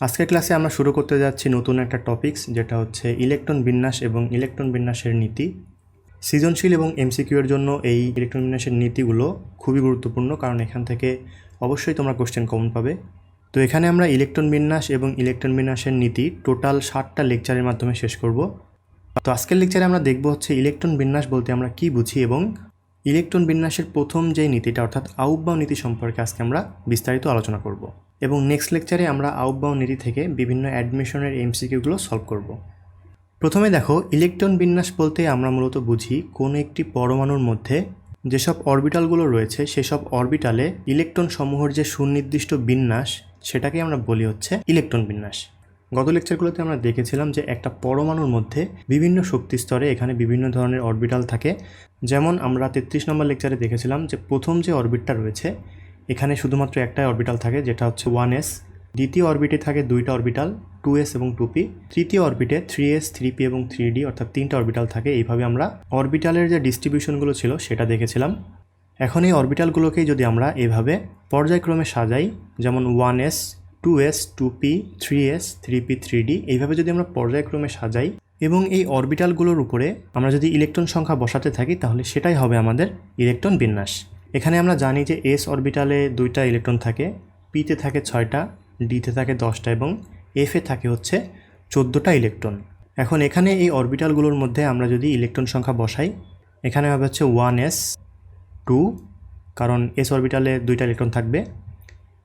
আজকের ক্লাসে আমরা শুরু করতে যাচ্ছি নতুন একটা টপিকস যেটা হচ্ছে ইলেকট্রন বিন্যাস এবং ইলেকট্রন বিন্যাসের নীতি। সৃজনশীল এবং এমসিকিউ এর জন্য এই ইলেকট্রন বিন্যাসের নীতিগুলো খুবই গুরুত্বপূর্ণ, কারণ এখান থেকে অবশ্যই তোমরা কোশ্চেন কমন পাবে। তো এখানে আমরা ইলেকট্রন বিন্যাস এবং ইলেকট্রন বিন্যাসের নীতি টোটাল ষাটটা লেকচারের মাধ্যমে শেষ করব। তো আজকের লেকচারে আমরা দেখব হচ্ছে ইলেকট্রন বিন্যাস বলতে আমরা কি বুঝি এবং ইলেকট্রন বিন্যাসের প্রথম যে নীতিটা, অর্থাৎ আউটবাউ নীতি সম্পর্কে আজকে আমরা বিস্তারিত আলোচনা করব। এবং নেক্সট লেকচারে আমরা আউটবাউ নীতি থেকে বিভিন্ন অ্যাডমিশনের এমসিকিউগুলো সলভ করব। প্রথমে দেখো, ইলেকট্রন বিন্যাস বলতে আমরা মূলত বুঝি কোনো একটি পরমাণুর মধ্যে যেসব অরবিটালগুলো রয়েছে, সেসব অরবিটালে ইলেকট্রন সমূহের যে সুনির্দিষ্ট বিন্যাস, সেটাকে আমরা বলি হচ্ছে ইলেকট্রন বিন্যাস। গত লেকচারগুলোতে আমরা দেখেছিলাম যে একটা পরমাণুর মধ্যে বিভিন্ন শক্তি স্তরে এখানে বিভিন্ন ধরনের অরবিটাল থাকে। যেমন আমরা তেত্রিশ নম্বর লেকচারে দেখেছিলাম যে প্রথম যে অরবিটটা রয়েছে এখানে শুধুমাত্র একটাই অরবিটাল থাকে, যেটা হচ্ছে ওয়ান এস দ্বিতীয় অরবিটে থাকে দুইটা অরবিটাল টু এস এবং টু পি তৃতীয় অরবিটে থ্রি এস থ্রি পি এবং থ্রি ডি অর্থাৎ তিনটা অরবিটাল থাকে। এইভাবে আমরা অরবিটালের যে ডিস্ট্রিবিউশনগুলো ছিল, সেটা দেখেছিলাম। এখন এই অরবিটালগুলোকেই যদি আমরা এভাবে পর্যায়ক্রমে সাজাই, যেমন one s two s two p three s three p three d এইভাবে যদি আমরা পর্যায়ক্রমে সাজাই, এবং এই অরবিটালগুলোর উপরে আমরা যদি ইলেকট্রন সংখ্যা বসাতে থাকি, তাহলে সেটাই হবে আমাদের ইলেকট্রন বিন্যাস। এখানে আমরা জানি যে এস অরবিটালে দুইটা ইলেকট্রন থাকে পিতে থাকে ছয়টা ডিতে থাকে দশটা এবং এফে থাকে হচ্ছে চোদ্দোটা ইলেকট্রন। এখন এখানে এই অরবিটালগুলোর মধ্যে আমরা যদি ইলেকট্রন সংখ্যা বসাই, এখানে হবে হচ্ছে ওয়ান এস টু, কারণ এস অরবিটালে দুইটা ইলেকট্রন থাকবে।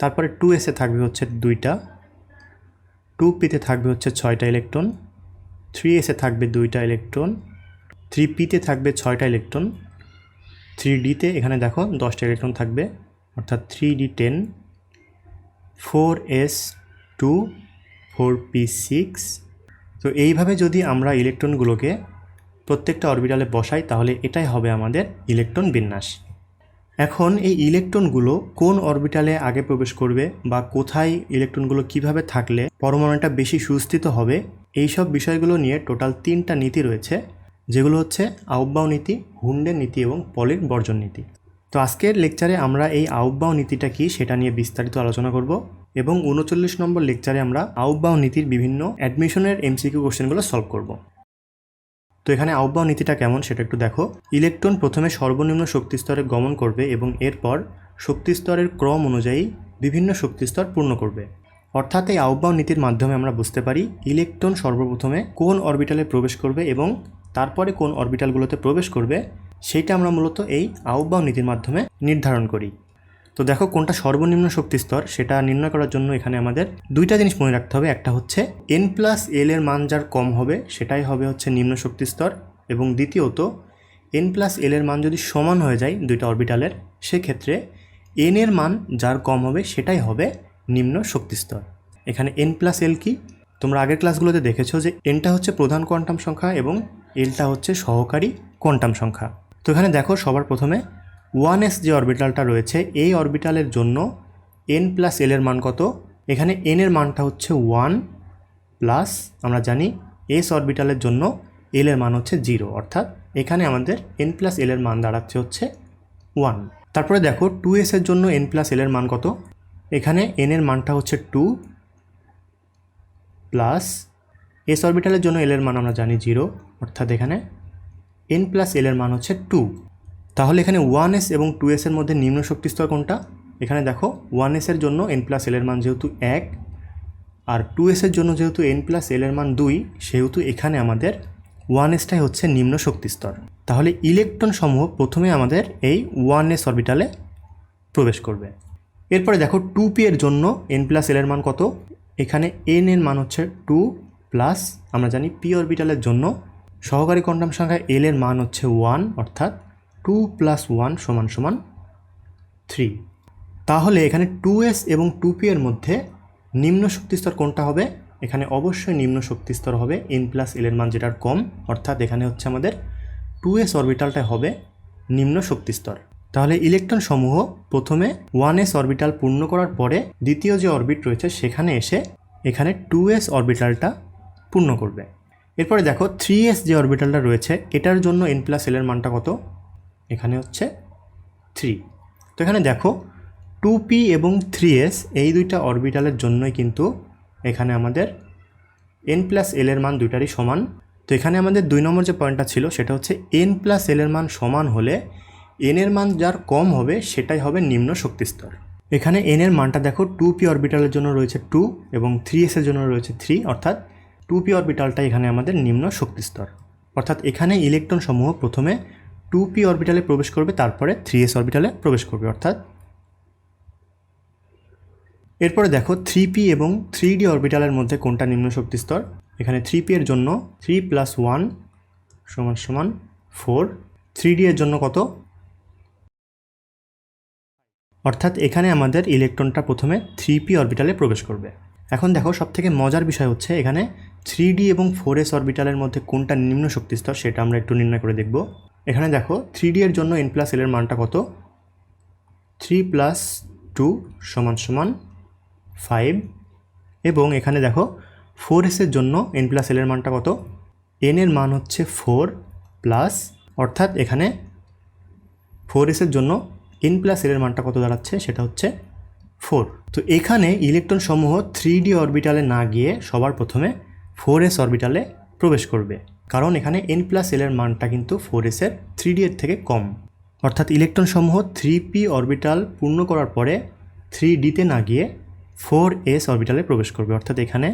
তারপরে টু এসে থাকবে হচ্ছে দুইটা, টু পিতে থাকবে হচ্ছে ছয়টা ইলেকট্রন, থ্রি এসে থাকবে দুইটা ইলেকট্রন, থ্রি পিতে থাকবে ছয়টা ইলেকট্রন থ্রি ডিতে এখানে দেখো দশটা ইলেকট্রন থাকবে, অর্থাৎ three d ten four s two four p six তো এইভাবে যদি আমরা ইলেকট্রনগুলোকে প্রত্যেকটা অরবিটালে বসাই, তাহলে এটাই হবে আমাদের ইলেকট্রন বিন্যাস। এখন এই ইলেকট্রনগুলো কোন অরবিটালে আগে প্রবেশ করবে বা কোথায় ইলেকট্রনগুলো কীভাবে থাকলে পরমাণুটা বেশি সুস্থিত হবে এই সব বিষয়গুলো নিয়ে টোটাল তিনটা নীতি রয়েছে। যেগুলো হচ্ছে আউটবাউ নীতি, হুন্ডের নীতি এবং পলির বর্জন নীতি। তো আজকের লেকচারে আমরা এই আউটবাউ নীতিটা কি সেটা নিয়ে বিস্তারিত আলোচনা করব এবং উনচল্লিশ নম্বর লেকচারে আমরা আউটবাউ নীতির বিভিন্ন অ্যাডমিশনের এমসিকিউ কোশ্চেনগুলো সলভ করব। তো এখানে আউটবাউ নীতিটা কেমন সেটা একটু দেখো। ইলেকট্রন প্রথমে সর্বনিম্ন শক্তিস্তরে গমন করবে এবং এরপর শক্তিস্তরের ক্রম অনুযায়ী বিভিন্ন শক্তিস্তর পূর্ণ করবে। অর্থাৎ এই আউটবাউ নীতির মাধ্যমে আমরা বুঝতে পারি ইলেকট্রন সর্বপ্রথমে কোন অরবিটালে প্রবেশ করবে এবং তারপরে কোন অরবিটালগুলোতে প্রবেশ করবে, সেইটা আমরা মূলত এই আউটবাউ নীতির মাধ্যমে নির্ধারণ করি। তো দেখো কোনটা সর্বনিম্ন শক্তিস্তর, সেটা নির্ণয় করার জন্য এখানে আমাদের দুইটা জিনিস মনে রাখতে হবে। একটা হচ্ছে এন প্লাস এল এর মান যার কম হবে, সেটাই হবে হচ্ছে নিম্ন শক্তিস্তর। এবং দ্বিতীয়ত এন প্লাস এল এর মান যদি সমান হয়ে যায় দুইটা অরবিটালের, সেক্ষেত্রে এন এর মান যার কম হবে, সেটাই হবে নিম্ন শক্তিস্তর। এখানে এন প্লাস এল কি? তোমরা আগের ক্লাসগুলোতে দেখেছ যে এনটা হচ্ছে প্রধান কোয়ান্টাম সংখ্যা এবং এলটা হচ্ছে সহকারী কোয়ান্টাম সংখ্যা। তো এখানে দেখো সবার প্রথমে ওয়ান এস যে অরবিটালটা রয়েছে, এই অরবিটালের জন্য এন প্লাস এল এর মান কত? এখানে এন এর মানটা হচ্ছে ওয়ান প্লাস আমরা জানি এস অরবিটালের জন্য এল এর মান হচ্ছে জিরো অর্থাৎ এখানে আমাদের এন প্লাস এল এর মান দাঁড়াচ্ছে হচ্ছে ওয়ান তারপরে দেখো টু এস এর জন্য এন প্লাস এল এর মান কত? এখানে এন এর মানটা হচ্ছে টু প্লাস এস অরবিটালের জন্য এল এর মান আমরা জানি জিরো অর্থাৎ এখানে এন প্লাস এল এর মান হচ্ছে টু তাহলে এখানে ওয়ান এস এবং টু এস এর মধ্যে নিম্ন শক্তি স্তর কোনটা? এখানে দেখো ওয়ান এসের জন্য এন প্লাস এল এর মান যেহেতু এক, আর টু এসের জন্য যেহেতু এন প্লাস এল এর মান দুই, সেহেতু এখানে আমাদের ওয়ান এসটাই হচ্ছে নিম্ন শক্তি স্তর। তাহলে ইলেকট্রন সমূহ প্রথমে আমাদের এই ওয়ান এস অরবিটালে প্রবেশ করবে। এরপরে দেখো টু পি এর জন্য এন প্লাস এল এর মান কত? এখানে এন এর মান হচ্ছে টু প্লাস আমরা জানি পি অরবিটালের জন্য সহকারী কোয়ান্টাম সংখ্যা এল এর মান হচ্ছে ওয়ান অর্থাৎ টু প্লাস ওয়ান সমান সমান থ্রি তাহলে এখানে টু এস এবং টু পি এর মধ্যে নিম্ন শক্তিস্তর কোনটা হবে? এখানে অবশ্যই নিম্ন শক্তিস্তর হবে এন প্লাস এল এর মান যেটার কম, অর্থাৎ এখানে হচ্ছে আমাদের টু এস অরবিটালটা হবে নিম্ন শক্তিস্তর। তাহলে ইলেকট্রন সমূহ প্রথমে ওয়ান এস অরবিটাল পূর্ণ করার পরে দ্বিতীয় যে অরবিট রয়েছে, সেখানে এসে এখানে টু এস অরবিটালটা পূর্ণ করবে। এরপরে দেখো থ্রি এস যে অরবিটালটা রয়েছে, এটার জন্য এন প্লাস এল এর মানটা কত? এখানে হচ্ছে থ্রি তো এখানে দেখো টু পি এবং থ্রি এস এই দুইটা অরবিটালের জন্যই কিন্তু এখানে আমাদের এন প্লাস এল এর মান দুইটারই সমান। তো এখানে আমাদের দুই নম্বর যে পয়েন্টটা ছিল, সেটা হচ্ছে এন প্লাস এল এর মান সমান হলে এন এর মান যার কম হবে, সেটাই হবে নিম্ন শক্তি স্তর এখানে এন এর মানটা দেখো টু পি অরবিটালের জন্য রয়েছে টু এবং থ্রি এস এর জন্য রয়েছে থ্রি অর্থাৎ টু পি অরবিটালটা এখানে আমাদের নিম্ন শক্তি স্তর অর্থাৎ এখানে ইলেকট্রন সমূহ প্রথমে টু পি অরবিটালে প্রবেশ করবে, তারপরে থ্রি এস অরবিটালে প্রবেশ করবে, অর্থাৎ এরপরে দেখো থ্রি পি এবং থ্রি ডি অরবিটালের মধ্যে কোনটা নিম্ন শক্তি স্তর এখানে থ্রি পি এর জন্য থ্রি প্লাস ওয়ান সমান সমান ফোর। থ্রি ডি এর জন্য কত? অর্থাৎ এখানে আমাদের ইলেকট্রনটা প্রথমে থ্রি পি অরবিটালে প্রবেশ করবে। এখন দেখো সবথেকে মজার বিষয় হচ্ছে এখানে থ্রি ডি এবং ফোর এস অরবিটালের মধ্যে কোনটা নিম্ন শক্তি স্তর সেটা আমরা একটু নির্ণয় করে দেখব। এখানে দেখো থ্রি ডি এর জন্য এন প্লাস এল এর মানটা কত? থ্রি প্লাস টু সমান সমান ফাইভ এবং এখানে দেখো ফোর এসের জন্য এন প্লাস এল এর মানটা কত? এন এর মান হচ্ছে ফোর প্লাস অর্থাৎ এখানে ফোর এসের জন্য এন প্লাস এল এর মানটা কত দাঁড়াচ্ছে? সেটা হচ্ছে ফোর। তো এখানে ইলেকট্রন সমূহ থ্রি ডি অরবিটালে না গিয়ে সবার প্রথমে ফোর এস অরবিটালে প্রবেশ করবে। কারণ এখানে এন প্লাস এল এর মানটা কিন্তু ফোর এসের থ্রি ডি এর থেকে কম। অর্থাৎ ইলেকট্রন সমূহ থ্রি পি অরবিটাল পূর্ণ করার পরে থ্রি ডিতে না গিয়ে ফোর এস অরবিটালে প্রবেশ করবে। অর্থাৎ এখানে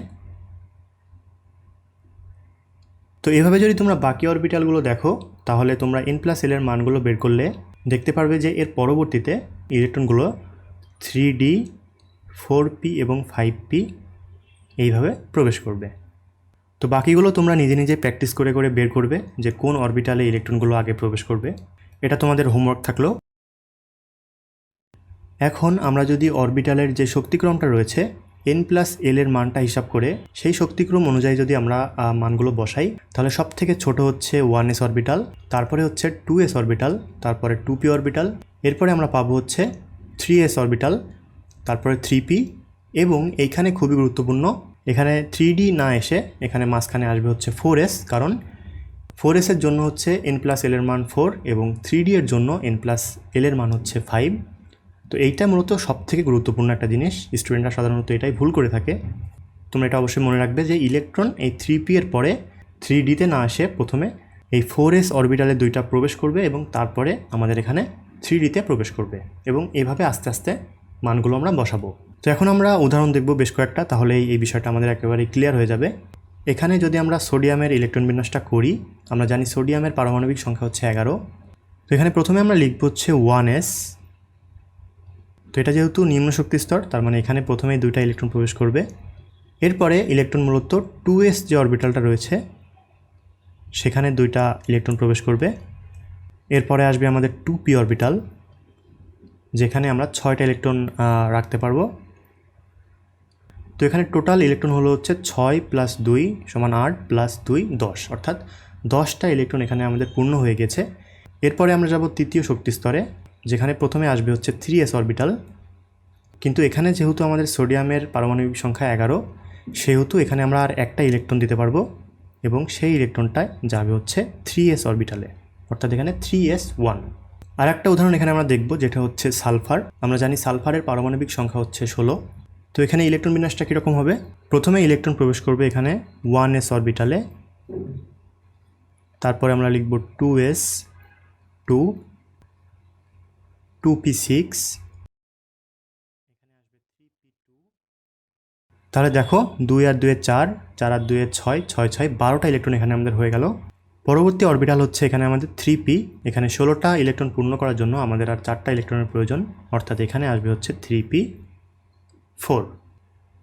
তো এভাবে যদি তোমরা বাকি অরবিটালগুলো দেখো, তাহলে তোমরা এন প্লাস এল এর মানগুলো বের করলে দেখতে পারবে যে এর পরবর্তীতে ইলেকট্রনগুলো থ্রি ডি ফোর পি এবং ফাইভ পি এইভাবে প্রবেশ করবে। তো বাকিগুলো তোমরা নিজে নিজে প্র্যাকটিস করে করে বের করবে যে কোন অরবিটালে ইলেকট্রনগুলো আগে প্রবেশ করবে। এটা তোমাদের হোমওয়ার্ক থাকল। এখন আমরা যদি অরবিটালের যে শক্তিক্রমটা রয়েছে, এন প্লাস এল এর মানটা হিসাব করে, সেই শক্তিক্রম অনুযায়ী যদি আমরা মানগুলো বসাই, তাহলে সব থেকে ছোট হচ্ছে ওয়ান এস অরবিটাল, তারপরে হচ্ছে টু এস অরবিটাল, তারপরে টু পি অরবিটাল, এরপরে আমরা পাবো হচ্ছে থ্রি এস অরবিটাল তারপরে থ্রি পি এবং এইখানে খুবই গুরুত্বপূর্ণ, এখানে থ্রি ডি না এসে এখানে মাঝখানে আসবে হচ্ছে ফোর এস কারণ ফোর এসের জন্য হচ্ছে এন প্লাস এল এর মান ফোর এবং থ্রি ডি এর জন্য এন প্লাস এল এর মান হচ্ছে ফাইভ তো এইটা মূলত সব থেকে গুরুত্বপূর্ণ একটা জিনিস স্টুডেন্টরা সাধারণত এটাই ভুল করে থাকে। তোমরা এটা অবশ্যই মনে রাখবে যে ইলেকট্রন এই থ্রি পি এর পরে থ্রি ডিতে না আসে প্রথমে এই ফোর এস অরবিটালে দুইটা প্রবেশ করবে এবং তারপরে আমাদের এখানে থ্রি ডিতে প্রবেশ করবে এবং এভাবে আস্তে আস্তে মানগুলো আমরা বসাবো। তো এখন আমরা উদাহরণ দেখব বেশ কয়েকটা, তাহলে এই- বিষয়টা আমাদের একেবারে ক্লিয়ার হয়ে যাবে। এখানে যদি আমরা সোডিয়ামের ইলেকট্রন বিন্যাসটা করি, আমরা জানি সোডিয়ামের পারমাণবিক সংখ্যা হচ্ছে এগারো। তো এখানে প্রথমে আমরা লিখব হচ্ছে ওয়ান এস। তো এটা যেহেতু নিম্ন শক্তি স্তর, তার মানে এখানে প্রথমেই দুইটা ইলেকট্রন প্রবেশ করবে। এরপরে ইলেকট্রন মূলত টু এস যে অরবিটালটা রয়েছে, সেখানে দুইটা ইলেকট্রন প্রবেশ করবে। এরপরে আসবে আমাদের টু পি অরবিটাল যেখানে আমরা ছয়টা ইলেকট্রন রাখতে পারব। তো এখানে টোটাল ইলেকট্রন হলো হচ্ছে ছয় প্লাস দুই সমান আট প্লাস দুই দশ, অর্থাৎ দশটা ইলেকট্রন এখানে আমাদের পূর্ণ হয়ে গেছে। এরপরে আমরা যাব তৃতীয় শক্তি স্তরে, যেখানে প্রথমে আসবে হচ্ছে থ্রি এস অরবিটাল কিন্তু এখানে যেহেতু আমাদের সোডিয়ামের পারমাণবিক সংখ্যা এগারো, সেহেতু এখানে আমরা আর একটা ইলেকট্রন দিতে পারব এবং সেই ইলেকট্রনটায় যাবে হচ্ছে থ্রি এস অরবিটালে অর্থাৎ এখানে থ্রি এস ওয়ান আর একটা উদাহরণ এখানে আমরা দেখব, যেটা হচ্ছে সালফার। আমরা জানি সালফারের পারমাণবিক সংখ্যা হচ্ছে ষোলো। তো এখানে ইলেকট্রন বিন্যাসটা কীরকম হবে? প্রথমে ইলেকট্রন প্রবেশ করবে এখানে ওয়ান এস অরবিটালে তারপরে আমরা লিখব two s two two p six তাহলে দেখো, দুই আর দুয়ে চার চার আর দুয়ে ছয় ছয় ছয়, বারোটা ইলেকট্রন এখানে আমাদের হয়ে গেল। পরবর্তী অরবিটাল হচ্ছে এখানে আমাদের থ্রি পি এখানে ষোলোটা ইলেকট্রন পূর্ণ করার জন্য আমাদের আর চারটা ইলেকট্রনের প্রয়োজন, অর্থাৎ এখানে আসবে হচ্ছে থ্রি পি ফোর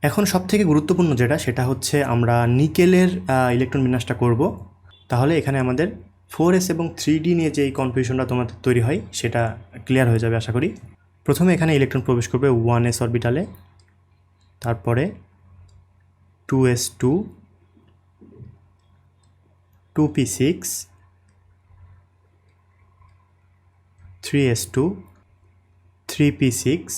এখন সবথেকে গুরুত্বপূর্ণ যেটা, সেটা হচ্ছে আমরা নিকেলের ইলেকট্রন বিন্যাসটা করব। তাহলে এখানে আমাদের ফোর এস এবং থ্রি ডি নিয়ে যে এই কনফিউশনটা তোমাদের তৈরি হয়, সেটা ক্লিয়ার হয়ে যাবে আশা করি। প্রথমে এখানে ইলেকট্রন প্রবেশ করবে ওয়ান এস অরবিটালে, তারপরে two s two two p six three s two three p six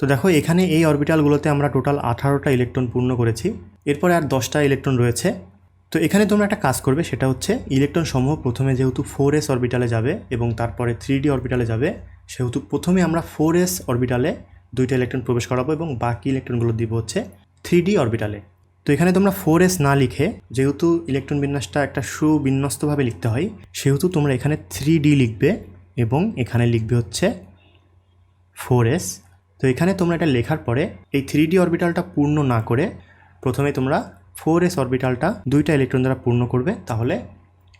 তো দেখো, এখানে এই অরবিটালগুলোতে আমরা টোটাল আঠারোটা ইলেকট্রন পূর্ণ করেছি। এরপরে আর দশটা ইলেকট্রন রয়েছে। তো এখানে তোমরা একটা কাজ করবে, সেটা হচ্ছে ইলেকট্রন সমূহ প্রথমে যেহেতু ফোর এস অরবিটালে যাবে এবং তারপরে থ্রি ডি অরবিটালে যাবে, সেহেতু প্রথমে আমরা ফোর এস অরবিটালে দুইটা ইলেকট্রন প্রবেশ করাবো এবং বাকি ইলেকট্রনগুলো দিব হচ্ছে থ্রি ডি অরবিটালে। তো এখানে তোমরা ফোর এস না লিখে যেহেতু ইলেকট্রন বিন্যাসটা একটা সুবিন্যস্তভাবে লিখতে হয়, সেহেতু তোমরা এখানে থ্রি ডি লিখবে এবং এখানে লিখবে হচ্ছে ফোর এস তো এখানে তোমরা এটা লেখার পরে এই থ্রি ডি অরবিটালটা পূর্ণ না করে প্রথমে তোমরা ফোর এস অরবিটালটা দুইটা ইলেকট্রন দ্বারা পূর্ণ করবে, তাহলে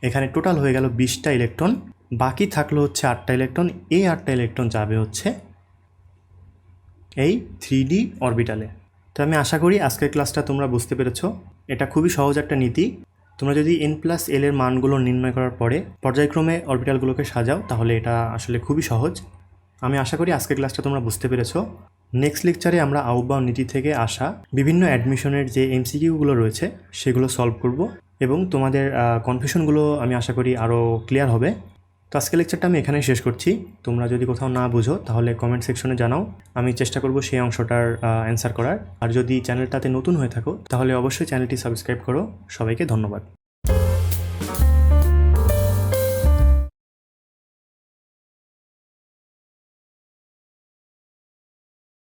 এখানে টোটাল হয়ে গেল বিশটা ইলেকট্রন বাকি থাকল হচ্ছে আটটা ইলেকট্রন এই আটটা ইলেকট্রন যাবে হচ্ছে এই থ্রি ডি অরবিটালে তো আমি আশা করি আজকের ক্লাসটা তোমরা বুঝতে পেরেছ। এটা খুবই সহজ একটা নীতি। তোমরা যদি এন প্লাস এল এর মানগুলো নির্ণয় করার পরে পর্যায়ক্রমে অরবিটালগুলোকে সাজাও, তাহলে এটা আসলে খুবই সহজ। আমি আশা করি আজকের ক্লাসটা তোমরা বুঝতে পেরেছ। নেক্সট লেকচারে আমরা আউটবাউন্ড নীতি থেকে আসা বিভিন্ন অ্যাডমিশনের যে এমসিকিউগুলো রয়েছে, সেগুলো সলভ করব এবং তোমাদের কনফিউশনগুলো আমি আশা করি আরও ক্লিয়ার হবে। তো আজকে লেকচারটা আমি এখানেই শেষ করছি। তোমরা যদি কোথাও না বুঝো, তাহলে কমেন্ট সেকশনে জানাও। আমি চেষ্টা করব সেই অংশটার অ্যান্সার করার। আর যদি চ্যানেলটাতে নতুন হয়ে থাকো, তাহলে অবশ্যই চ্যানেলটি সাবস্ক্রাইব করো। সবাইকে ধন্যবাদ।